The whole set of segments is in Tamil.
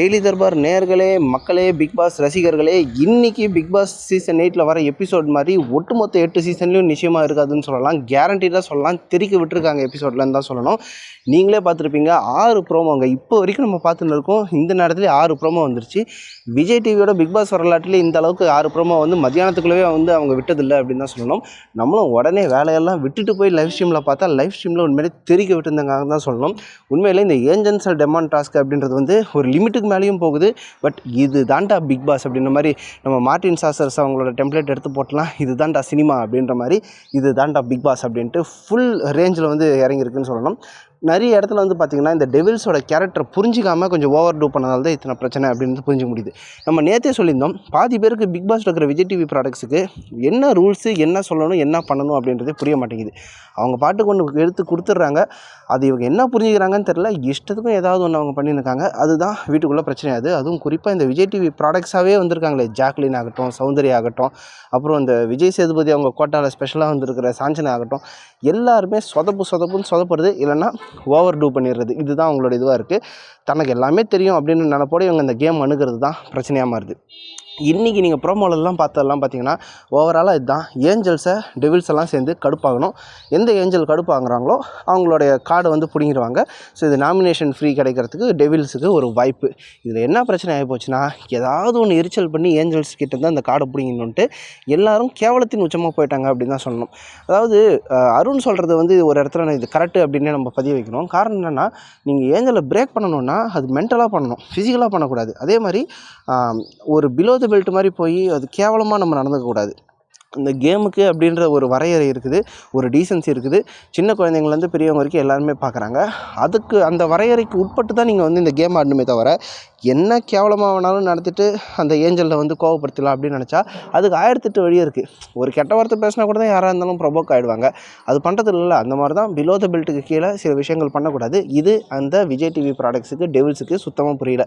டெய்லி தர்பார் நேர்களே மக்களே பிக் பாஸ் ரசிகர்களே இன்னைக்கு பிக் பாஸ் சீசன் எயிட்டில் வர எபிசோட் மாதிரி ஒட்டுமொத்த எட்டு சீசன்லையும் நிச்சயமாக இருக்காதுன்னு சொல்லலாம். கேரண்டீடாக சொல்லலாம். தெறிக்க விட்டுருக்காங்க எபிசோட்லன்னு தான் சொல்லணும். நீங்களே பார்த்துருப்பீங்க ஆறு ப்ரோமோங்க. இப்போ வரைக்கும் நம்ம பார்த்துன்னு இருக்கோம். இந்த நேரத்துலேயே ஆறு ப்ரோமோ வந்துருச்சு. விஜய் டிவியோட பிக் பாஸ் வரலாற்றில் இந்த அளவுக்கு ஆறு ப்ரோமோ வந்து மத்தியானத்துக்குள்ளவே வந்து அவங்க விட்டதில்லை அப்படின்னு தான் சொல்லணும். நம்மளும் உடனே வேலையெல்லாம் விட்டுட்டு போய் லைவ் ஸ்ட்ரீமில் பார்த்தா லைவ் ஸ்ட்ரீமில் உண்மையிலே தெறிக்க விட்டுருந்தாங்க தான் சொல்லணும். உண்மையிலே இந்த ஏஞ்சன்சல் டெமான் டாஸ்க் அப்படின்றது வந்து ஒரு லிமிட்டுக்கு மேலேயும் போகுது. பட் இது தாண்டா பிக் பாஸ் அப்படின்ற மாதிரி நம்ம மார்ட்டின் சாசர்ஸ் அவங்களோட டெம்ப்ளேட் எடுத்து போட்டலாம். இது தாண்டா சினிமா அப்படின்ற மாதிரி இது தாண்டா பிக் பாஸ் அப்படின்ட்டு ஃபுல் ரேஞ்சில் வந்து இறங்கியிருக்குன்னு சொல்லணும் நிறைய இடத்துல வந்து பார்த்திங்கன்னா இந்த டெவில்ஸோட கேரக்டர் புரிஞ்சிக்காமல் கொஞ்சம் ஓவர் டூ பண்ணதால் தான் இத்தனை பிரச்சனை அப்படின்னு புரிஞ்சு முடியுது. நம்ம நேற்றே சொல்லியிருந்தோம் பாதி பேருக்கு பிக் பாஸ் இருக்கிற விஜய் டிவி ப்ராடக்ட்ஸுக்கு என்ன ரூல்ஸு என்ன சொல்லணும் என்ன பண்ணணும் அப்படின்றதே புரிய மாட்டேங்குது. அவங்க பாட்டுக்கு ஒன்று எடுத்து கொடுத்துட்றாங்க. அது இவங்க என்ன புரிஞ்சுக்கிறாங்கன்னு தெரில இஷ்டத்துக்கும் ஏதாவது ஒன்று அவங்க பண்ணியிருக்காங்க. அதுதான் வீட்டுக்குள்ளே பிரச்சனையாது அதுவும் குறிப்பாக இந்த விஜய் டிவி ப்ராடக்ட்ஸாகவே வந்திருக்காங்களே. ஜாக்லின் ஆகட்டும் சௌந்தரி ஆகட்டும் அப்புறம் இந்த விஜய் சேதுபதி அவங்க கோட்டாவில் ஸ்பெஷலாக வந்திருக்கிற சாஞ்சனா ஆகட்டும் எல்லாருமே சொதப்பு சொதப்புன்னு சொதப்புறது. இல்லைன்னா ஓவர் டூ பண்ணிடுறது. இதுதான் அவங்களோட இதுவாக இருக்குது தனக்கு எல்லாமே தெரியும் அப்படின்னு நினப்போட இவங்க இந்த கேம் அணுகிறது தான் பிரச்சனையாக மாறுது. இன்றைக்கி நீங்கள் ப்ரோமோலெல்லாம் பார்த்ததெல்லாம் பார்த்தீங்கன்னா ஓவராலாக இதுதான். ஏஞ்சல்ஸை டெவில்ஸ் எல்லாம் சேர்ந்து கடுப்பாகணும். எந்த ஏஞ்சல் கடுப்பாகிறாங்களோ அவங்களுடைய கார்டை வந்து பிடிங்கிடுவாங்க ஸோ இது நாமினேஷன் ஃப்ரீ கிடைக்கிறதுக்கு டெவில்ஸுக்கு ஒரு வாய்ப்பு. இதில் என்ன பிரச்சனை ஆகி போச்சுன்னா ஏதாவது ஒன்று எரிச்சல் பண்ணி ஏஞ்சல்ஸ் கிட்ட தான் அந்த கார்டை பிடிங்கணுன்ட்டு எல்லாரும் கேவலத்தின் உச்சமாக போயிட்டாங்க அப்படின்னு தான் சொல்லணும். அதாவது அருண் சொல்கிறது வந்து ஒரு இடத்துல இது கரெக்டு அப்படின்னே நம்ம பதிய வைக்கணும் காரணம் என்னென்னா நீங்கள் ஏஞ்சலை பிரேக் பண்ணணுன்னா அது மென்டலாக பண்ணணும். ஃபிசிக்கலாக பண்ணக்கூடாது. அதே மாதிரி ஒரு பிலோ த பெல்ட் மாதிரி போய் அது கேவலமாக நம்ம நடந்துக்கக்கூடாது இந்த கேமுக்கு அப்படின்ற ஒரு வரையறை இருக்குது ஒரு டீசன்சி இருக்குது. சின்ன குழந்தைங்கள்லேருந்து பெரியவங்க வரைக்கும் எல்லாருமே பார்க்குறாங்க அதுக்கு அந்த வரையறைக்கு உட்பட்டு தான் நீங்கள் வந்து இந்த கேம் ஆடணுமே தவிர என்ன கேவலமாக வேணாலும் நடத்திட்டு அந்த ஏஞ்சலில் வந்து கோவப்படுத்தலாம் அப்படின்னு நினச்சா அதுக்கு ஆயிரத்தெட்டு வழி இருக்குது ஒரு கெட்ட வார்த்தை பேசினா கூட தான் யாராக இருந்தாலும் ப்ரொபோக் ஆகிடுவாங்க அது பண்ணுறது இல்லைல்ல. அந்த மாதிரி தான் பிலோ த பெல்ட்டுக்கு கீழே சில விஷயங்கள் பண்ணக்கூடாது. இது அந்த விஜய் டிவி ப்ராடக்ட்ஸுக்கு டெவில்ஸுக்கு சுத்தமாக புரியல.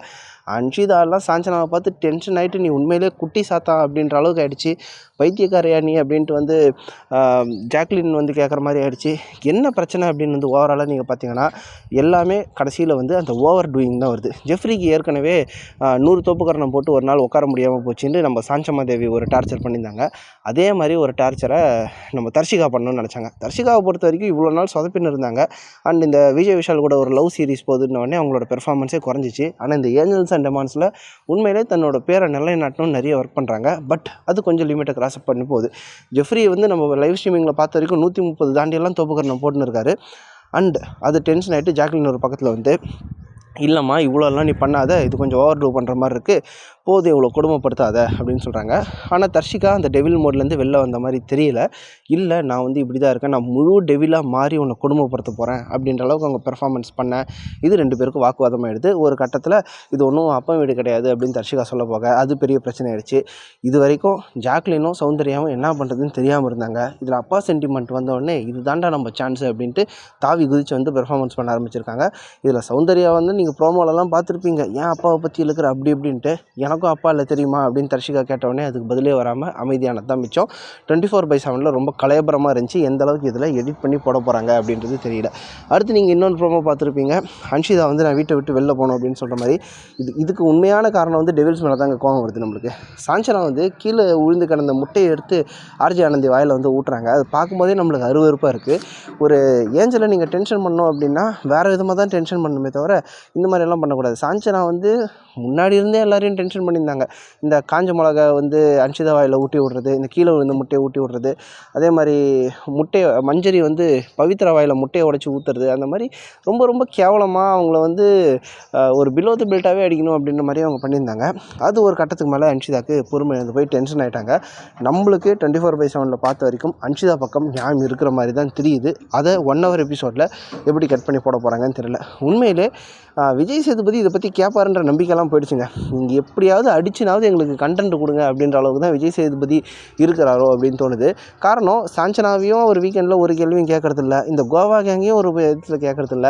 அன்ஷிதாலாம் சாஞ்சனாவை பார்த்து டென்ஷன் ஆகிட்டு நீ உண்மையிலே குட்டி சாத்தா அப்படின்ற அளவுக்கு ஆகிடுச்சு பைத்தியக்காரையா நீ அப்படின்ட்டு வந்து ஜாக்லின் வந்து கேட்குற மாதிரி ஆகிடுச்சு என்ன பிரச்சனை அப்படின்னு வந்து ஓவராலாக நீங்கள் பார்த்தீங்கன்னா எல்லாமே கடைசியில் வந்து அந்த ஓவர் டூயிங் தான் வருது. ஜெஃப்ரிக்கு ஏற்கனவே ஏற்கனவே நூறு தோப்புக்கரணம் போட்டு ஒரு நாள் உட்கார முடியாமல் போச்சுன்னு நம்ம சாந்தமாதேவி ஒரு டார்ச்சர் பண்ணியிருந்தாங்க. அதே மாதிரி ஒரு டார்ச்சரை நம்ம தர்ஷிகா பண்ணணும்னு நினச்சாங்க. தர்ஷிகாவை பொறுத்த வரைக்கும் இவ்வளோ நாள் சொதப்பின்னு இருந்தாங்க. அண்ட் இந்த விஜய் விஷால் கூட ஒரு லவ் சீரிஸ் போகுதுன்ன அவங்களோட பெர்ஃபார்மன்ஸே குறைஞ்சிச்சு. ஆனால் இந்த ஏஞ்சல்ஸ் அண்ட் டெமான்ஸில் உண்மையிலே தன்னோட பேரை நிலைநாட்டணும்னு நிறைய ஒர்க் பண்ணுறாங்க பட் அது கொஞ்சம் லிமிட்டை கிராஸ் பண்ணி போகுது. ஜெஃப்ரி வந்து நம்ம லைவ் ஸ்ட்ரீமிங்கில் பார்த்த வரைக்கும் நூற்றி முப்பது தாண்டியெல்லாம் தோப்புக்கரணம் போட்டுன்னு இருக்காரு. அண்ட் அது டென்ஷன் ஆகிட்டு ஜாக்லின் ஒரு பக்கத்தில் வந்து இல்லைம்மா இவ்வளோலாம் நீ பண்ணாத இது கொஞ்சம் ஓவர் டூ பண்ணுற மாதிரி இருக்குது போது இவ்வளோ கொடுமைப்படுத்தாத அப்படின்னு சொல்கிறாங்க ஆனால் தர்ஷிகா அந்த டெவில் மோட்லேருந்து வெளில வந்த மாதிரி தெரியல. இல்லை நான் வந்து இப்படி தான் இருக்கேன். நான் முழு டெவிலாக மாறி உன்னை கொடுமைப்படுத்த போகிறேன் அப்படின்ற அளவுக்கு அவங்க பெர்ஃபார்மன்ஸ் பண்ணேன் இது ரெண்டு பேருக்கும் வாக்குவாதமாகிடுது ஒரு கட்டத்தில் இது ஒன்றும் அப்பா வீடு கிடையாது அப்படின்னு தர்ஷிகா சொல்ல போக அது பெரிய பிரச்சனை ஆயிடுச்சு இது வரைக்கும் ஜாக்லினும் சௌந்தர்யாவும் என்ன பண்ணுறதுன்னு தெரியாமல் இருந்தாங்க. இதில் அப்பா சென்டிமெண்ட் வந்த இது தாண்டா நம்ம சான்ஸ் அப்படின்ட்டு தாவி குதிச்சு வந்து பெர்ஃபார்மன்ஸ் பண்ண ஆரம்பிச்சிருக்காங்க. இதில் சௌந்தர்யா வந்து நீங்கள் ப்ரோமோலலாம் பார்த்துருப்பீங்க. ஏன் அப்பாவை பற்றி இழுக்கிற? அப்படி இப்படின்ட்டு. எனக்கும் அப்பா இல்லை தெரியுமா? அப்படின்னு தர்ஷிகா கேட்டவொடனே அதுக்கு பதிலே வராமல் அமைதியானது தான் மிச்சம். டுவெண்ட்டி ஃபோர் பை செவனில் ரொம்ப கலையபரமாக இருந்துச்சு. எந்த அளவுக்கு இதில் எடிட் பண்ணி போட போகிறாங்க அப்படின்றது தெரியல. அடுத்து நீங்கள் இன்னொன்று ப்ரோமோ பார்த்துருப்பீங்க. அன்ஷிதா வந்து நான் வீட்டை விட்டு வெளில போகணும் அப்படின்னு சொல்கிற மாதிரி. இது இதுக்கு உண்மையான காரணம் வந்து டெவில்ஸ் மேலே தாங்க கோவம் வருது நம்மளுக்கு. சாஞ்சனா வந்து கீழே விழுந்து கிடந்த முட்டையை எடுத்து ஆர்ஜி ஆனந்தி வாயில் வந்து ஊட்டுறாங்க. அது பார்க்கும்போதே நம்மளுக்கு அருவருப்பாக இருக்குது ஒரு ஏஞ்சலை நீங்கள் டென்ஷன் பண்ணோம் அப்படின்னா வேறு விதமாக தான் டென்ஷன் பண்ணணுமே தவிர இந்த மாதிரிலாம் பண்ணக்கூடாது. சாஞ்சனா வந்து முன்னாடி இருந்தே எல்லாரையும் டென்ஷன் பண்ணியிருந்தாங்க. இந்த காஞ்ச மிளகா வந்து அன்ஷிதா வாயில் ஊட்டி விடுறது இந்த கீழே விழுந்த முட்டையை ஊட்டி விடுறது அதே மாதிரி முட்டையை மஞ்சரி வந்து பவித்ரா வாயில் முட்டையை உடச்சி ஊற்றுறது அந்த மாதிரி ரொம்ப ரொம்ப கேவலமாக அவங்கள வந்து ஒரு பிலோ த பெல்ட்டாகவே அடிக்கணும் அப்படின்ற மாதிரி அவங்க பண்ணியிருந்தாங்க. அது ஒரு கட்டத்துக்கு மேலே அன்ஷிதாக்கு பொறுமை இருந்து போய் டென்ஷன் ஆகிட்டாங்க நம்மளுக்கு டுவெண்ட்டி ஃபோர் பை செவனில் பார்த்த வரைக்கும் அன்ஷிதா பக்கம் நியாயம் இருக்கிற மாதிரி தான் தெரியுது. அதை ஒன் ஹவர் எபிசோடில் எப்படி கட் பண்ணி போட போகிறாங்கன்னு தெரியல. உண்மையிலே விஜய் சேதுபதி இதை பற்றி கேட்பாருன்ற நம்பிக்கைலாம் போயிடுச்சுங்க. நீங்கள் எப்படியாவது அடிச்சுனாவது எங்களுக்கு கண்டென்ட் கொடுங்க அப்படின்ற அளவுக்கு தான் விஜய் சேதுபதி இருக்கிறாரோ அப்படின்னு தோணுது. காரணம் சாஞ்சனாவையும் ஒரு வீக்கெண்டில் ஒரு கேள்வியும் கேட்கறதில்ல இந்த கோவா கேங்கையும் ஒரு இதில் கேட்கறதில்ல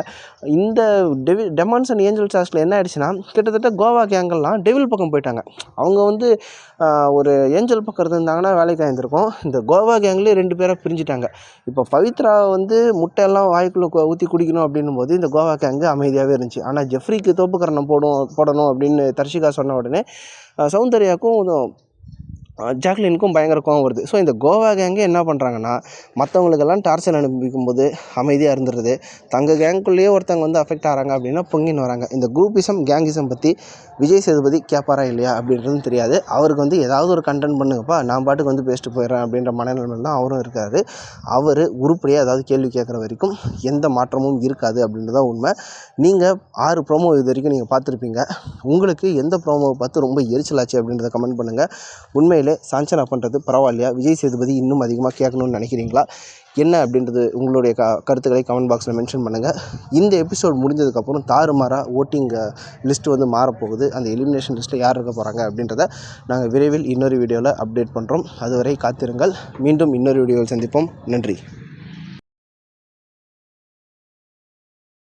இந்த டெவி டெமான்ஸ் அண்ட் ஏஞ்சல் சாஸ்டில் என்ன ஆயிடுச்சுன்னா கிட்டத்தட்ட கோவா கேங்கெல்லாம் டெவில் பக்கம் போயிட்டாங்க. அவங்க வந்து ஒரு ஏஞ்சல் பக்கம் இருந்தாங்கன்னா வேலைக்கு ஆயிருந்திருக்கும் இந்த கோவா கேங்லேயே ரெண்டு பேராக பிரிஞ்சுட்டாங்க. இப்போ பவித்ரா வந்து முட்டையெல்லாம் வாய்க்குள்ளே ஊற்றி குடிக்கணும் அப்படின்னும் போது இந்த கோவா கேங்கு அமைதியாகவே இருந்துச்சு. ஆனால் ஆனால் ஜெஃப்ரிக்கு தோப்புக்கரணம் போடும் போடணும் அப்படின்னு தர்ஷிகா சொன்ன உடனே அஹ் சௌந்தர்யாவுக்கும் ஜாக்லினுக்கும் பயங்கர கோவம் வருது. ஸோ இந்த கோவா கேங்கே என்ன பண்ணுறாங்கன்னா மற்றவங்களுக்கெல்லாம் டார்ச்சர் அனுப்பிக்கும் போது அமைதியாக இருந்துருது. தங்க கேங்குள்ளேயே ஒருத்தவங்க வந்து அஃபெக்ட் ஆகிறாங்க அப்படின்னா பொங்கின்னு வராங்க. இந்த குரூப்பிசம் கேங்கிசம் பற்றி விஜய் சேதுபதி கேட்பாரா இல்லையா அப்படின்றதும் தெரியாது. அவருக்கு வந்து ஏதாவது ஒரு கண்டென்ட் பண்ணுங்கப்பா நான் பாட்டுக்கு வந்து பேசிட்டு போயிடுறேன் அப்படின்ற மனநிலைமையில் தான் அவரும் இருக்கார். அவர் உருப்படியாக ஏதாவது கேள்வி கேட்குற வரைக்கும் எந்த மாற்றமும் இருக்காது அப்படின்றதான் உண்மை. நீங்கள் ஆறு ப்ரோமோ இது வரைக்கும் நீங்கள் பார்த்துருப்பீங்க. உங்களுக்கு எந்த ப்ரோமோவை பார்த்து ரொம்ப எரிச்சலாச்சு அப்படின்றத கமெண்ட் பண்ணுங்கள் உண்மையில் சாஞ்சனா பண்ணுறது பரவாயில்லையா? விஜய் சேதுபதி இன்னும் அதிகமாக கேட்கணும்னு நினைக்கிறீங்களா? என்ன அப்படின்றது உங்களுடைய க கருத்துக்களை கமெண்ட் பாக்ஸில் மென்ஷன் பண்ணுங்கள் இந்த எபிசோட் முடிஞ்சதுக்கப்புறம் தாறுமாறாக ஓட்டிங் லிஸ்ட்டு வந்து மாறப்போகுது. அந்த எலிமினேஷன் லிஸ்ட்டில் யார் இருக்க போகிறாங்க அப்படின்றத நாங்கள் விரைவில் இன்னொரு வீடியோவில் அப்டேட் பண்ணுறோம் அதுவரை காத்திருங்கள். மீண்டும் இன்னொரு வீடியோவில் சந்திப்போம். நன்றி.